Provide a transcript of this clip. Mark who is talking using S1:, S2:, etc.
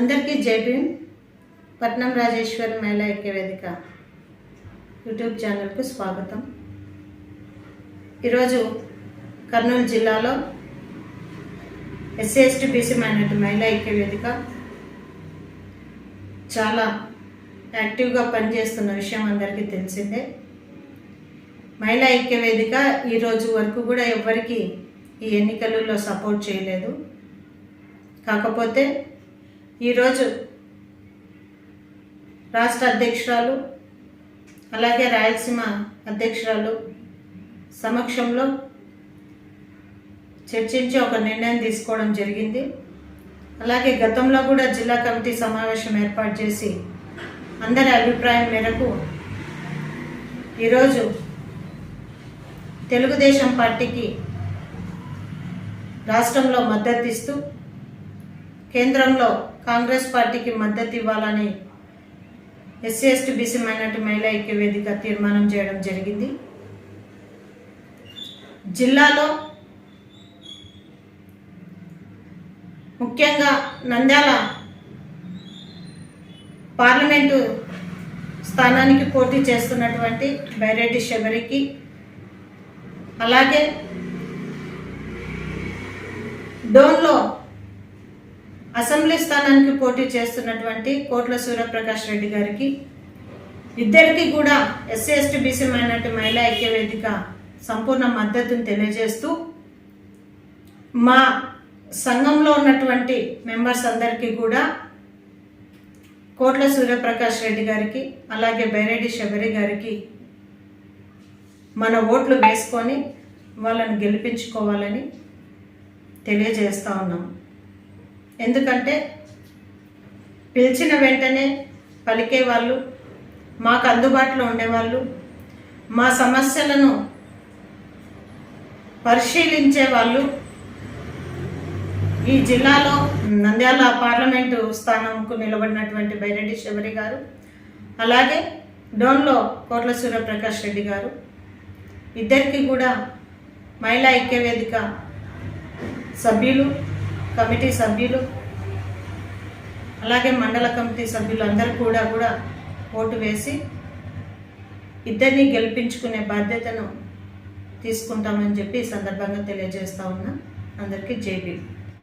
S1: అందరికీ జై భీమ్. పట్నం రాజేశ్వరి మహిళా ఐక్యవేదిక యూట్యూబ్ ఛానల్కు స్వాగతం. ఈరోజు కర్నూలు జిల్లాలో ఎస్సీ ఎస్టీ బీసీ మైనార్టీ మహిళా ఐక్యవేదిక చాలా యాక్టివ్గా పనిచేస్తున్న విషయం అందరికీ తెలిసిందే. మహిళా ఐక్యవేదిక ఈరోజు వరకు కూడా ఎవ్వరికీ ఈ ఎన్నికలలో సపోర్ట్ చేయలేదు. కాకపోతే ఈరోజు రాష్ట్ర అధ్యక్షురాలు అలాగే రాయలసీమ అధ్యక్షురాలు సమక్షంలో చర్చించి ఒక నిర్ణయం తీసుకోవడం జరిగింది. అలాగే గతంలో కూడా జిల్లా కమిటీ సమావేశం ఏర్పాటు చేసి అందరి అభిప్రాయం మేరకు ఈరోజు తెలుగుదేశం పార్టీకి రాష్ట్రంలో మద్దతు ఇస్తూ కేంద్రంలో కాంగ్రెస్ పార్టీకి మద్దతు ఇవ్వాలని ఎస్సీ ఎస్టీ బీసీ మైనార్టీ మహిళా ఐక్య వేదిక తీర్మానం చేయడం జరిగింది. జిల్లాలో ముఖ్యంగా నంద్యాల పార్లమెంటు స్థానానికి పోటీ చేస్తున్నటువంటి బైరెడ్డి శబరికి అలాగే డోన్లో అసెంబ్లీ స్థానానికి పోటీ చేస్తున్నటువంటి కోట్ల సూర్యప్రకాష్ రెడ్డి గారికి ఇద్దరికి కూడా ఎస్సీ ఎస్టీ బీసీ మైనార్టీ మహిళా ఐక్యవేదిక సంపూర్ణ మద్దతును తెలియజేస్తూ మా సంఘంలో ఉన్నటువంటి మెంబర్స్ అందరికీ కూడా కోట్ల సూర్యప్రకాష్ రెడ్డి గారికి అలాగే బైరెడ్డి శబరి గారికి మన ఓట్లు వేసుకొని వాళ్ళని గెలిపించుకోవాలని తెలియజేస్తూ ఉన్నాం. ఎందుకంటే పిలిచిన వెంటనే పలికే వాళ్ళు మాకు అందుబాటులో ఉండేవాళ్ళు మా సమస్యలను పరిశీలించే వాళ్ళు ఈ జిల్లాలో నంద్యాల పార్లమెంటు స్థానంకు నిలబడినటువంటి బైరెడ్డి శబరి గారు అలాగే డోన్లో కోట్ల సూర్యప్రకాష్ రెడ్డి గారు ఇద్దరికి కూడా మహిళా ఐక్యవేదిక సభ్యులు కమిటీ సభ్యులు అలాగే మండల కమిటీ సభ్యులు అందరూ కూడా కూడా ఓటు వేసి ఇద్దరిని గెలిపించుకునే బాధ్యతను తీసుకుంటామని చెప్పి ఈ సందర్భంగా తెలియజేస్తా ఉన్నా. అందరికీ జై